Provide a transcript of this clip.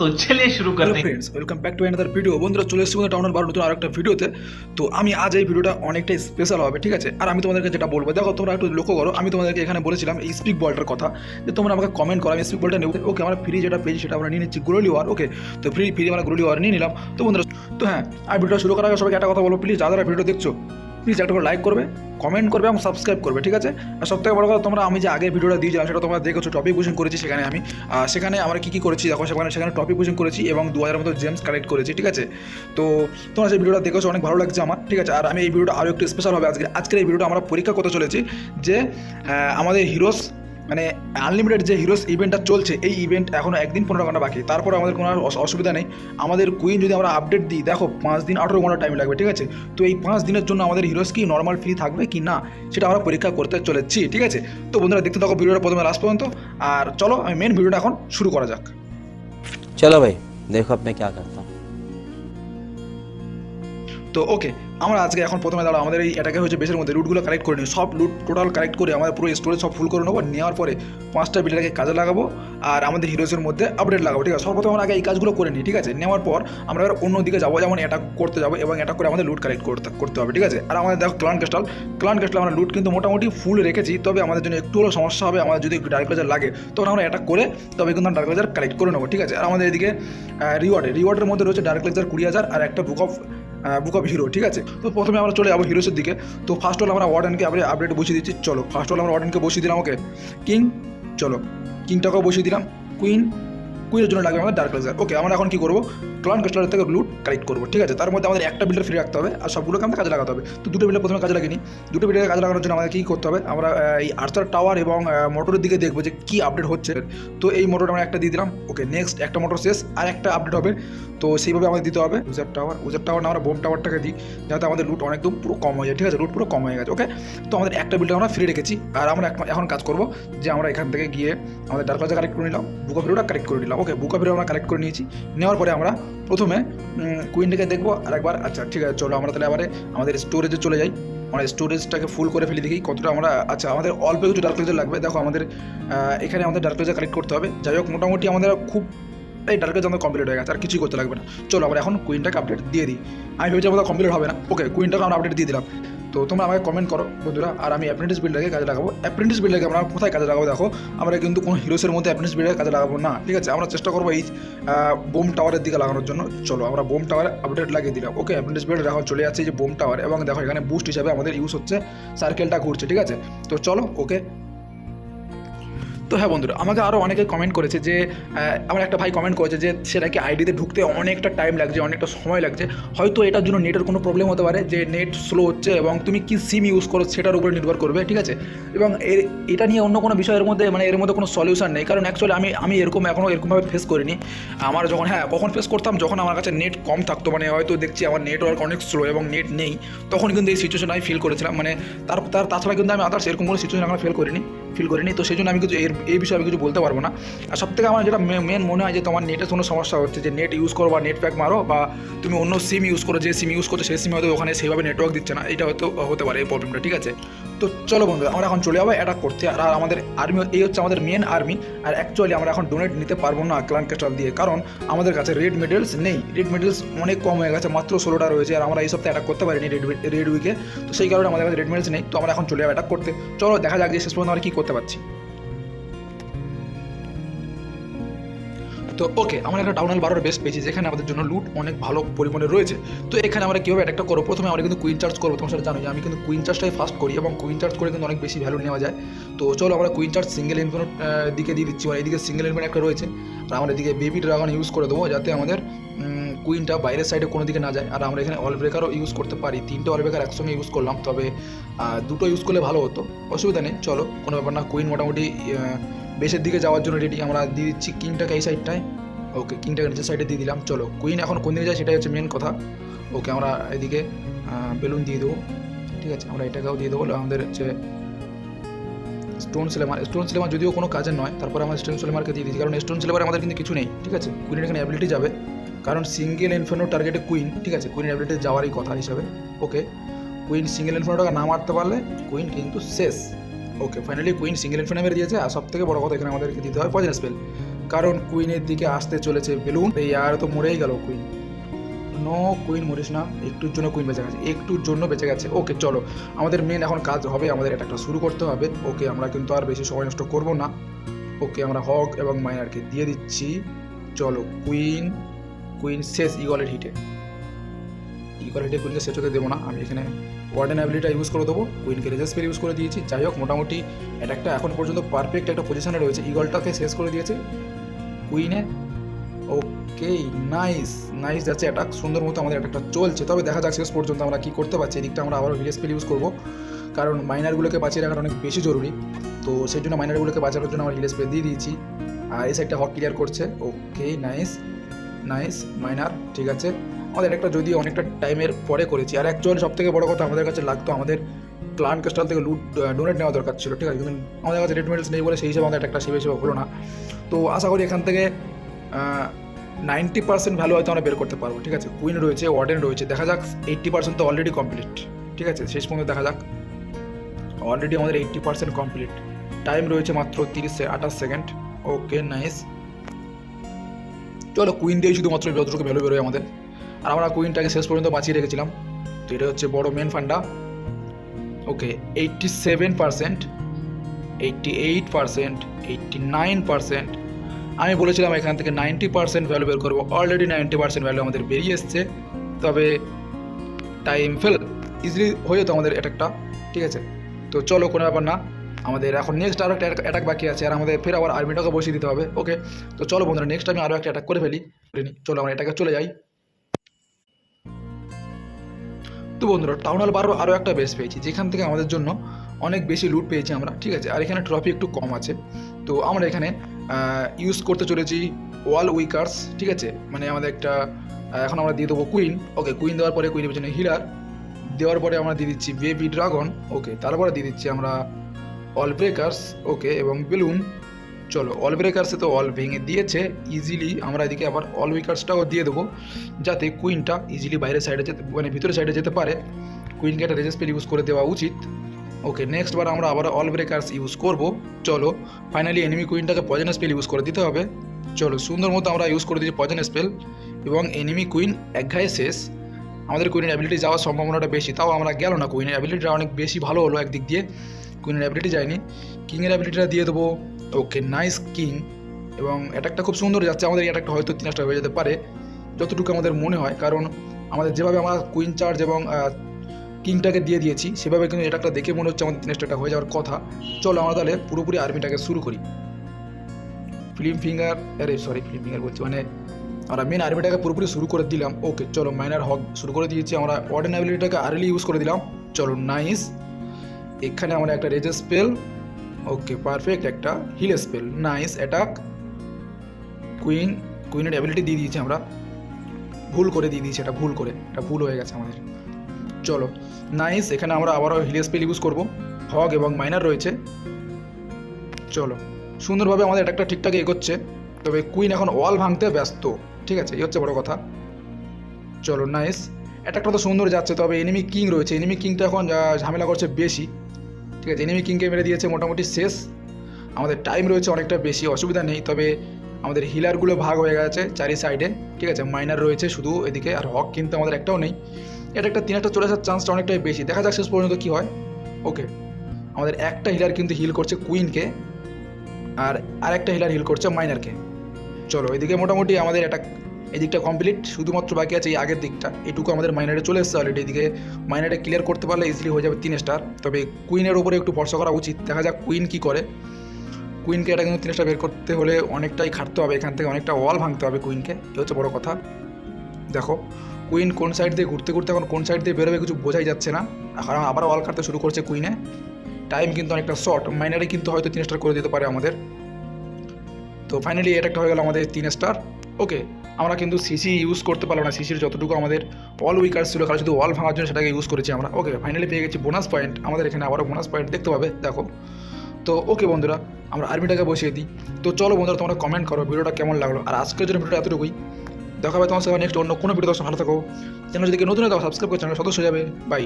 তো চলে শুরু করতে friends welcome back to another video বন্ধুরা চলে এসেছি টাউন বারো নতুন আরেকটা ভিডিওতে তো আমি আজ এই ভিডিওটা অনেকটাই স্পেশাল হবে ঠিক আছে? আর আমি তোমাদেরকে যেটা বলব দেখো তোমরা একটু লক্ষ্য করো আমি তোমাদেরকে এখানে বলেছিলাম এই স্পিক বলটার কথা। যে তোমরা আমাকে কমেন্ট করো আমি স্পিক বলটা নেব। ওকে আমরা ফ্রি যেটা পেয়েছি সেটা আমরা নিয়ে নিচ্ছি গ্রোলি ওয়ার ওকে তো ফ্রি ফ্রি আমরা গ্রোলি ওয়ার নিয়ে নিলাম। তো বন্ধুরা তো হ্যাঁ আর ভিডিওটা শুরু করার আগে সবাই একটা কথা বলো প্লিজ যারা ভিডিও দেখছ প্লিজ একটা করে লাইক করবে কমেন্ট করবে এবং সাবস্ক্রাইব করবে, ঠিক আছে? আর সব থেকে বড় কথা, তোমরা আমি যে আগের ভিডিওটা দিয়েছিলাম সেটা তোমরা দেখেছ টপিক বুঝিং করেছি সেখানে আমি। সেখানে আমরা কী কী করেছি, দেখো, সেখানে সেখানে টপিক বুঝিং করেছি এবং দু হাজার মতো জেমস কালেক্ট করেছি, ঠিক আছে? তো তোমরা সেই ভিডিওটা দেখেছ, অনেক ভালো লাগছে আমার, ঠিক আছে? আর আমি এই ভিডিওটা আরও একটু স্পেশাল হবে আজকে। আজকের এই ভিডিওটা আমরা পরীক্ষা করতে চলেছি যে আমাদের হিরোস মানে আনলিমিটেড যে হিরোস ইভেন্টটা চলছে, এই ইভেন্ট এখনও একদিন পনেরো ঘণ্টা বাকি। তারপর আমাদের কোনো অসুবিধা নেই। আমাদের কুইন যদি আমরা আপডেট দিই, দেখো পাঁচ দিন আঠেরো ঘণ্টা টাইম লাগবে, ঠিক আছে? তো এই পাঁচ দিনের জন্য আমাদের হিরোস কি নর্মাল ফ্রি থাকবে কি না, সেটা আমরা পরীক্ষা করতে চলেছি, ঠিক আছে? তো বন্ধুরা, দেখতে থাকো ভিডিওটা প্রথমে লাস্ট পর্যন্ত। আর চলো, আমি মেন ভিডিওটা এখন শুরু করা যাক। চলো ভাই, দেখো আপনি কে করতাম তো ওকে আমরা আজকে এখন প্রথমে দাঁড়াও, আমাদের এই এটাকে হচ্ছে বেসের মধ্যে লুটগুলো কালেক্ট করে নিই সব লুট টোটাল কালেক্ট করে আমাদের পুরো স্টোরেজ সব ফুল করে নেব, নেওয়ার পরে পাঁচটা বিল্ডারকে কাজে লাগাবো আর আমাদের হিরোসের মধ্যে আপডেট লাগাবো, ঠিক আছে? সর্বপ্রথম আমরা আগে এই কাজগুলো করে নিই, ঠিক আছে? নেওয়ার পর আমরা এবার অন্য দিকে যাব, যেমন এটা করতে যাব এবং এটা করে আমাদের লুট কালেক্ট করতে করতে হবে, ঠিক আছে? আর আমাদের দেখো ক্লান ক্যাস্টাল ক্লান ক্যাস্টাল আমরা লুট কিন্তু মোটামুটি ফুল রেখেছি, তবে আমাদের জন্য একটু হলেও সমস্যা হবে, আমাদের যদি ডার্ক লেজার লাগে, তখন আমরা এটা করে তবে কিন্তু আমরা ডার্ক লেজার কালেক্ট করে নেব, ঠিক আছে? আর আমাদের এদিকে রিওয়ার্ডে রিওয়ার্ডের মধ্যে রয়েছে ডার্ক লেজার কুড়ি হাজার আর একটা book of book of hero ঠিক আছে? তো প্রথমে আমরা চলে যাব হিরোসের দিকে। তো ফার্স্ট অল আমরা ওয়ার্ডেনকে আপনি আপডেট বসিয়ে দিচ্ছি, চলো। ফার্স্ট অল আমরা ওয়ার্ডেনকে বসিয়ে দিলাম ওকে কিং চলো। কিংটাকেও বসিয়ে দিলাম কুইন কুইনের জন্য লাগবে আমাদের ডার্ক লেজার ওকে আমরা এখন কি করব? ক্লান কাস্টারের থেকে লুট কালেক্ট করব, ঠিক আছে? তার মধ্যে আমাদের একটা বিল্ডার ফ্রি রাখতে হবে আর সবগুলোকে আমাদের কাজে লাগাতে হবে। তো দুটো বিল্ডার প্রথমে কাজে লাগিয়ে নিই। দুটো বিল্ডার কাজে লাগানোর জন্য আমাদের কী করতে হবে? আমরা এই আর্থার টাওয়ার এবং মোটরের দিকে দেখব যে কী আপডেট হচ্ছে। তো এই মোটর আমরা একটা দিয়ে দিলাম। ওকে নেক্সট একটা মোটর শেষ, আর একটা আপডেট হবে। তো সেইভাবে আমাদের দিতে হবে। উজার টাওয়ার উজার টাওয়ার না, আমরা বোম টাওয়ারটাকে দিই। যাতে আমাদের লুট অনেকদম পুরো কম হয়ে যায়, ঠিক আছে? লুট পুরো কম হয়ে গেছে ওকে তো আমাদের একটা বিল্ডার আমরা ফ্রি রেখেছি। আর আমরা এখন- কাজ করব যে আমরা এখান থেকে গিয়ে আমাদের ডার্ক কালেক্ট করে নিলাম বুকা ভিডিওটা কালেক্ট করে নিলাম ওকে বুক ভিডিও আমরা কালেক্ট করে নিয়েছি। নেওয়ার পরে আমরা প্রথমে কুইনটাকে দেখব আরেকবার আচ্ছা ঠিক আছে, চলো আমরা তাহলে এবারে আমাদের স্টোরেজে চলে যাই। আমরা স্টোরেজটাকে ফুল করে ফেলে দেখি কতটা আমরা আচ্ছা আমাদের অল্প কিছু ডার্ক লেজার লাগবে। দেখো আমাদের এখানে আমাদের ডার্ক লেজার কালেক্ট করতে হবে। যাই হোক, মোটামুটি আমাদের খুব, এই ডার্ক লেজার আমাদের কমপ্লিট হয়ে গেছে, আর কিছুই করতে লাগবে না। চলো আমরা এখন কুইনটাকে আপডেট দিয়ে দিই। আমি ভেবেছি আমাদের কমপ্লিট হবে না। ওকে কুইনটাকে আমরা আপডেট দিয়ে দিলাম। তো তোমরা আমাকে কমেন্ট করো, বন্ধুরা। আর আমি অ্যাপ্রেন্টিস বিল্ডারকে কাজে লাগাবো। অ্যাপ্রেন্টিস বিল্ডারকে আমরা কোথায় কাজে লাগাবো দেখো। আমরা কিন্তু কোনো হিরোসের মধ্যে অ্যাপ্রেন্টিস বিল্ডার কাজে লাগাবো না, ঠিক আছে? আমরা চেষ্টা করব এই বোম টাওয়ারের দিকে লাগানোর জন্য। চলো, আমরা বোম টাওয়ারে আপডেট লাগিয়ে দিলাম। ওকে অ্যাপ্রেন্টিস বিল্ডার এখন চলে যাচ্ছে যে বোম টাওয়ার এবং দেখো, এখানে বুস্ট হিসাবে আমাদের ইউজ হচ্ছে সার্কেলটা ঘুরছে, ঠিক আছে? তো চলো ওকে তো হ্যাঁ বন্ধুরা, আমাকে আরও অনেকে কমেন্ট করেছে যে আমার একটা ভাই কমেন্ট করেছে যে, সেটাকে আইডিতে ঢুকতে অনেকটা টাইম লাগছে, অনেকটা সময় লাগছে। হয়তো এটার জন্য নেটের কোনো প্রবলেম হতে পারে, যে নেট স্লো হচ্ছে এবং তুমি কী সিম ইউজ করো সেটার উপরে নির্ভর করবে, ঠিক আছে? এবং এর, এটা নিয়ে অন্য কোনো বিষয়ের মধ্যে মানে এর মধ্যে কোনো সলিউশন নেই, কারণ অ্যাকচুয়ালি আমি আমি এরকম এখনও এরকমভাবে ফেস করিনি। আমার যখন হ্যাঁ কখন ফেস করতাম, যখন আমার কাছে নেট কম থাকতো মানে হয়তো দেখছি আমার নেটওয়ার্ক অনেক স্লো এবং নেট নেই, তখন কিন্তু এই সিচুয়েশন আমি ফিল করেছিলাম মানে তার তাছাড়া কিন্তু আমি আদার্স এরকম কোনো সিচুয়েশন আমরা ফেল করিনি। ফিল করিনি, তো সেই জন্য আমি কিছু এর এই বিষয়ে আমি কিছু বলতে পারব না। আর সব থেকে আমার যেটা মেন মনে হয় যে তোমার নেটের কোনো সমস্যা হচ্ছে যে নেট ইউজ করো বা নেট প্যাক মারো বা তুমি অন্য সিম ইউজ করো, যে সিম ইউজ করছ সেই সিম হয়তো ওখানে সেইভাবে নেটওয়ার্ক দিচ্ছে না। এটা হয়তো হতে পারে এই প্রবলেমটা ঠিক আছে? তো চলো বন্ধু আমরা এখন চলে যাব অ্যাটাক করতে। আর আমাদের আর্মি এই হচ্ছে আমাদের মেন আর্মি আর অ্যাকচুয়ালি আমরা এখন ডোনেট নিতে পারব না ক্লান ক্যাস্টাল দিয়ে কারণ আমাদের কাছে রেড মেডেলস নেই। রেড মেডেলস অনেক কম হয়ে গেছে, মাত্র ষোলোটা রয়েছে। আর আমরা এই সপ্তাহে অ্যাটাক করতে পারিনি রেড রেড উইকে তো সেই কারণে আমাদের কাছে রেড মেডেলস নেই। তো আমরা এখন চলে যাব অ্যাটাক করতে। চলো দেখা যাক যে শেষ পর্যন্ত আমরা কী করতে পারছি। তো ওকে আমরা একটা টাউনাল বারোর বেস পেয়েছি, যেখানে আমাদের জন্য লুট অনেক ভালো পরিমাণে রয়েছে। তো এখানে আমরা কীভাবে একটা করব? প্রথমে আমরা কিন্তু কুইন চার্জ করব, তোমার সাথে জানো যে আমি কিন্তু কুইন চার্জটাই ফার্স্ট করি এবং কুইন চার্জ করে কিন্তু অনেক বেশি ভ্যালু নেওয়া যায়। তো চলো আমরা কুইন চার্জ সিঙ্গেল ইনফিনো দিকে দিয়ে দিচ্ছি মানে এদিকে সিঙ্গেল ইনফিনো একটা রয়েছে। আর আমরা এদিকে বেবি ড্রাগন ইউজ করে দেবো, যাতে আমাদের কুইনটা বাইরের সাইডে কোনো দিকে না যায়। আর আমরা এখানে অল ব্রেকারও ইউজ করতে পারি। তিনটে অল ব্রেকার একসঙ্গে ইউজ করলাম, তবে দুটো ইউজ করলে ভালো হতো। অসুবিধা নেই, চলো, কোনো ব্যাপার না কুইন মোটামুটি বেসের দিকে যাওয়ার জন্য রেডি আমরা দিয়ে দিচ্ছি কিংটাকে এই সাইডটায় ওকে কিংটাকে নিচের সাইডে দিয়ে দিলাম। চলো কুইন এখন কোন দিকে যায় সেটাই হচ্ছে মেন কথা। ওকে আমরা এদিকে বেলুন দিয়ে দেবো। ঠিক আছে, আমরা এটাকেও দিয়ে দেবো। আমাদের হচ্ছে স্টোন সিলেমার স্টোন সিলেমার যদিও কোনো কাজের নয়, তারপরে আমরা স্টোন সিলেমারকে দিয়ে দিচ্ছি। কারণ স্টোন সিলেমার আমাদের কিন্তু কিছু নেই, ঠিক আছে? কুইনের এখানে অ্যাবিলিটি যাবে। কারণ সিঙ্গেল ইনফেনো টার্গেটে কুইন ঠিক আছে? কুইনের অ্যাবিলিটি যাওয়ারই কথা হিসাবে। ওকে কুইন সিঙ্গেল ইনফেনোটাকে না মারতে পারলে কুইন কিন্তু শেষ। ওকে ফাইনালি কুইন সিঙ্গেল ইনফিনে মেরে দিয়েছে আর সব থেকে বড় কথা এখানে আমাদেরকে দিতে হয় পয়জন স্পেল কারণ কুইনের দিকে আসতে চলেছে বেলুন এই আর তো মরেই গেল কুইন নো কুইন মরিস না, একটুর জন্য কুইন বেঁচে গেছে, একটুর জন্য বেঁচে গেছে। ওকে চলো, আমাদের মেন এখন কাজ হবে, আমাদের একটা শুরু করতে হবে। ওকে আমরা কিন্তু আর বেশি সময় নষ্ট করব না। ওকে আমরা হক এবং মাইনারকে দিয়ে দিচ্ছি। চলো কুইন কুইন শেষ ইগলের হিটে হিটে কুইনকে হতে দেবো না। আমি এখানে ওয়ার্ডেন অ্যাবিলিটা ইউজ করে দেবো। কুইনকে রেজাস্পের ইউজ করে দিয়েছি। যাই হোক, মোটামুটি একটা এখন পর্যন্ত পারফেক্ট একটা পজিশনে রয়েছে। ইগলটাকে শেষ করে দিয়েছে। কুইনে ওকে নাইস নাইস যাচ্ছে অ্যাটাক সুন্দর মতো আমাদের অ্যাটাকটা চলছে। তবে দেখা যাক শেষ পর্যন্ত আমরা কি করতে পারছি। এদিকটা আমরা আবারও হিলে স্পেল ইউজ করব। কারণ মাইনারগুলোকে বাঁচিয়ে রাখাটা অনেক বেশি জরুরি। তো সেই জন্য মাইনারগুলোকে বাঁচানোর জন্য আমরা হিলে স্পেল দিয়ে দিয়েছি। আর এই সাইডটা হক ক্লিয়ার করছে। ওকে নাইস নাইস মাইনার ঠিক আছে। আমাদের একটা যদি অনেকটা টাইমের পরে করেছি। আর অ্যাকচুয়ালি সব থেকে বড় কথা আমাদের কাছে লাগতো, আমাদের ক্লান ক্রিস্টাল থেকে লুট ডোনেট নেওয়া দরকার ছিল, ঠিক আছে? আমাদের কাছে রেড মেডেলস নেই বলে সেই হিসাবে আমাদের একটা সেবে সেবা হলো না। তো আশা করি এখান থেকে নাইনটি পার্সেন্ট ভ্যালু হয়তো আমরা বের করতে পারব, ঠিক আছে? কুইন রয়েছে ওয়ার্ডেন রয়েছে, দেখা যাক এইট্টি পার্সেন্ট তো অলরেডি কমপ্লিট ঠিক আছে? শেষ পর্যন্ত দেখা যাক। অলরেডি আমাদের এইট্টি পার্সেন্ট কমপ্লিট টাইম রয়েছে মাত্র তিরিশ আঠাশ সেকেন্ড ওকে নাইস চলো কুইন দিয়ে শুধুমাত্র যতটুকু ভ্যালু বেরোয় আমাদের। আর আমরা কুইনটাকে শেষ পর্যন্ত বাঁচিয়ে রেখেছিলাম। তো এটা হচ্ছে বড় main funda okay eighty seven percent eighty eight percent eighty nine percent আমি বলেছিলাম এখান থেকে নাইনটি পার্সেন্ট ভ্যালু বের করব। অলরেডি নাইনটি পার্সেন্ট ভ্যালু আমাদের বেরিয়ে এসছে। তবে টাইম ফেল ইজিলি হয়ে যেত আমাদের অ্যাটাকটা ঠিক আছে? তো চলো, কোনো ব্যাপার না। আমাদের এখন নেক্সট আরও একটা অ্যাটাক বাকি আছে। আর আমাদের ফের আবার আর্মিটাকে বসিয়ে দিতে হবে। ওকে তো চলো বন্ধুরা নেক্সট আমি আরও একটা অ্যাটাক করে ফেলি। চলো, আমরা এটাকে চলে যাই। তো বন্ধুরা টাউন হল বারো আরও একটা বেস পেয়েছি, যেখান থেকে আমাদের জন্য অনেক বেশি লুট পেয়েছি আমরা, ঠিক আছে? আর এখানে ট্রফি একটু কম আছে। তো আমরা এখানে ইউজ করতে চলেছি ওয়াল উইকার্স ঠিক আছে? মানে আমাদের একটা এখন আমরা দিয়ে দেবো কুইন ওকে কুইন দেওয়ার পরে কুইনের পেছনে হিলার দেওয়ার পরে আমরা দিয়ে দিচ্ছি বেবি ড্রাগন ওকে তারপরে দিয়ে দিচ্ছি আমরা অল ব্রেকার্স ওকে এবং বেলুন চলো অল ব্রেকার্সে তো অল ভেঙে দিয়েছে ইজিলি আমরা এদিকে আবার অল উইকার্সটাও দিয়ে দেবো, যাতে কুইনটা ইজিলি বাইরের সাইডে যেতে মানে ভিতরের সাইডে যেতে পারে। কুইনকে একটা রেজেস্পেল ইউজ করে দেওয়া উচিত। ওকে নেক্সট বার আমরা আবার অল ব্রেকার্স ইউজ করব। চলো ফাইনালি এনিমি কুইনটাকে পয়জন স্পেল ইউজ করে দিতে হবে। চলো, সুন্দর মতো আমরা ইউজ করে দিচ্ছি পয়জন স্পেল এবং এনিমি কুইন এক ঘায়ে শেষ। আমাদের কুইনের অ্যাবিলিটি যাওয়ার সম্ভাবনাটা বেশি, তাও আমরা গেল না। কুইনের অ্যাবিলিটিটা অনেক বেশি ভালো হলো একদিক দিয়ে। কুইনের অ্যাবিলিটি যায়নি। কিংয়ের অ্যাবিলিটিটা দিয়ে দেবো। ওকে নাইস কিং এবং অ্যাটাকটা খুব সুন্দর যাচ্ছে। আমাদের অ্যাটাকটা হয়তো তিন হয়ে যেতে পারে, যতটুকু আমাদের মনে হয়। কারণ আমাদের যেভাবে আমরা কুইন চার্জ এবং কিংটাকে দিয়ে দিয়েছি, সেভাবে কিন্তু একটা দেখে মনে হচ্ছে আমাদের তিন হয়ে যাওয়ার কথা। চলো আমরা তাহলে পুরোপুরি আর্মিটাকে শুরু করি। ফিল্ম ফিঙ্গার আরে সরি ফিল্ম ফিঙ্গার বলছি মানে আমরা মেন আর্মিটাকে পুরোপুরি শুরু করে দিলাম। ওকে চলো মাইনার হক শুরু করে দিয়েছি। আমরা অর্ডিনাবিলিটিটাকে আর্লি ইউজ করে দিলাম। চলো নাইস এখানে আমরা একটা রেজেস স্পেল ওকে পারফেক্ট একটা heal spell nice attack queen কুইনের ability দিয়ে দিয়েছি আমরা। ভুল করে দিয়ে দিয়েছি, এটা ভুল করে। এটা ভুল হয়ে গেছে আমাদের। চলো। নাইস এখানে আমরা আবারও হিল স্পেল ইউজ করব। হগ এবং মাইনার রয়েছে। চলো। সুন্দরভাবে আমাদের একটা ঠিকঠাক এগোচ্ছে। তবে কুইন এখন ওয়াল ভাঙতে ব্যস্ত। ঠিক আছে, এই হচ্ছে বড় কথা। চলো নাইস অ্যাটাকটা তো সুন্দর যাচ্ছে, তবে এনিমি কিং রয়েছে। এনিমি কিংটা এখন ঝামেলা করছে বেশি। ঠিক আছে এনিমি কিংকে মেরে দিয়েছে, মোটামুটি শেষ। আমাদের টাইম রয়েছে অনেকটা বেশি, অসুবিধা নেই, তবে আমাদের হিলারগুলো ভাগ হয়ে গেছে চারি সাইডে ঠিক আছে? মাইনার রয়েছে শুধু এদিকে, আর হক কিন্তু আমাদের একটাও নেই। এটা একটা তিন একটা চলে আসার চান্সটা অনেকটাই বেশি। দেখা যাক শেষ পর্যন্ত কী হয়। ওকে আমাদের একটা হিলার কিন্তু হিল করছে কুইনকে আর আরেকটা হিলার হিল করছে মাইনারকে চলো, এদিকে মোটামুটি আমাদের একটা এদিকটা কমপ্লিট শুধুমাত্র বাকি আছে এই আগের দিকটা। এটুকু আমাদের মাইনারে চলে এসছে অলরেডি এদিকে মাইনারে ক্লিয়ার করতে পারলে ইজিলি হয়ে যাবে তিন স্টার তবে কুইনের উপরে একটু ভরসা করা উচিত। দেখা যাক কুইন কি করে। কুইনকে এটা কিন্তু তিন স্টার বের করতে হলে অনেকটাই খাটতে হবে। এখান থেকে অনেকটা ওয়াল ভাঙতে হবে কুইনকে এই হচ্ছে বড় কথা। দেখো কুইন কোন সাইড দিয়ে ঘুরতে ঘুরতে এখন কোন সাইড দিয়ে বেরোবে কিছু বোঝাই যাচ্ছে না। কারণ আবার ওয়াল কাটতে শুরু করছে কুইনে টাইম কিন্তু অনেকটা শর্ট মাইনারে কিন্তু হয়তো তিন স্টার করে দিতে পারে আমাদের। তো ফাইনালি এটা একটা হয়ে গেল আমাদের তিন স্টার ওকে আমরা কিন্তু সিসি ইউজ করতে পারলাম না। সিসির যতটুকু আমাদের অল উইকার ছিল কারণ শুধু ওয়াল ভাঙার জন্য সেটাকে ইউজ করেছি আমরা। ওকে ফাইনালি পেয়ে গেছি বোনাস পয়েন্ট আমাদের এখানে আবারও বোনাস পয়েন্ট দেখতে পাবে, দেখো। তো ওকে বন্ধুরা, আমরা আর্মিটাকে বসিয়ে দিই। তো চলো বন্ধুরা, তোমরা কমেন্ট করো ভিডিওটা কেমন লাগল। আর আজকের জন্য ভিডিওটা এতটুকুই। দেখা হবে তোমার সাথে নেক্সট অন্য কোনো ভিডিও ভালো থাকো। চ্যানেল যদি নতুন হয় সাবস্ক্রাইব করে চ্যানেল সদস্য হয়ে যাবে। বাই